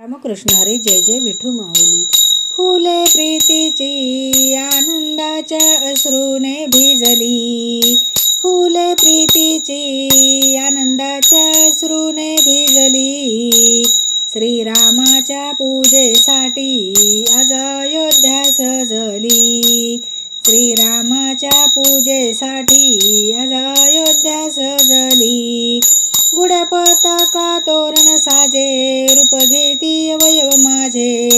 रामकृष्ण हरी जय जय विठू माऊली. फुले प्रीतीची आनंदाच्या अश्रूने भिजली. फुले प्रीतीची आनंदाच्या अश्रूने भिजली. श्रीरामाच्या पूजेसाठी आज अयोध्या सजली. श्रीरामाच्या पूजेसाठी आज अयोध्या सजली. पताका तोरण साजे रूप घेती अवयव माझे.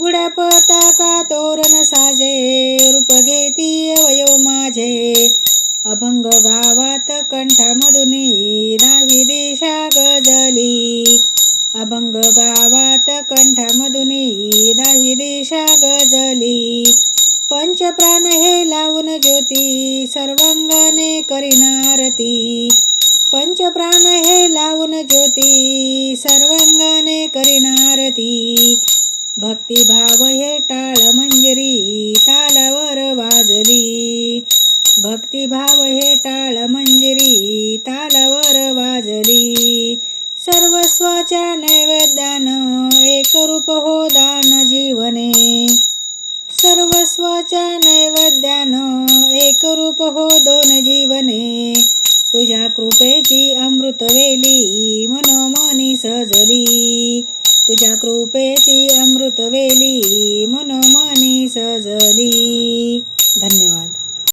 गुड्या पताका तोरण साजे रूप घेती अवयव माझे. अभंग गावात कंठामधुनी दाही दिशा गजली. अभंग गावात कंठामधुनी दाही दिशा गजली. पंचप्राण हे लावून ज्योती सर्वांगाने करीनारती पंचप्राण सर्वांगाने करीनारती. भक्तिभाव हे टाळ मंजरी तालावर वाजली. भक्तिभाव हे टाळ मंजरी तालावर वाजली. सर्वस्वाच्या नैवेद्यानं एक रूप हो दान जीवने. सर्वस्वाच्या नैवेद्यानं एक रूप हो दोन जीवने. तुझ्या कृपेची अमृतवेली मनोमन सजली तुझ्या कृपेची अमृतवेली मनोमनी सजली. धन्यवाद.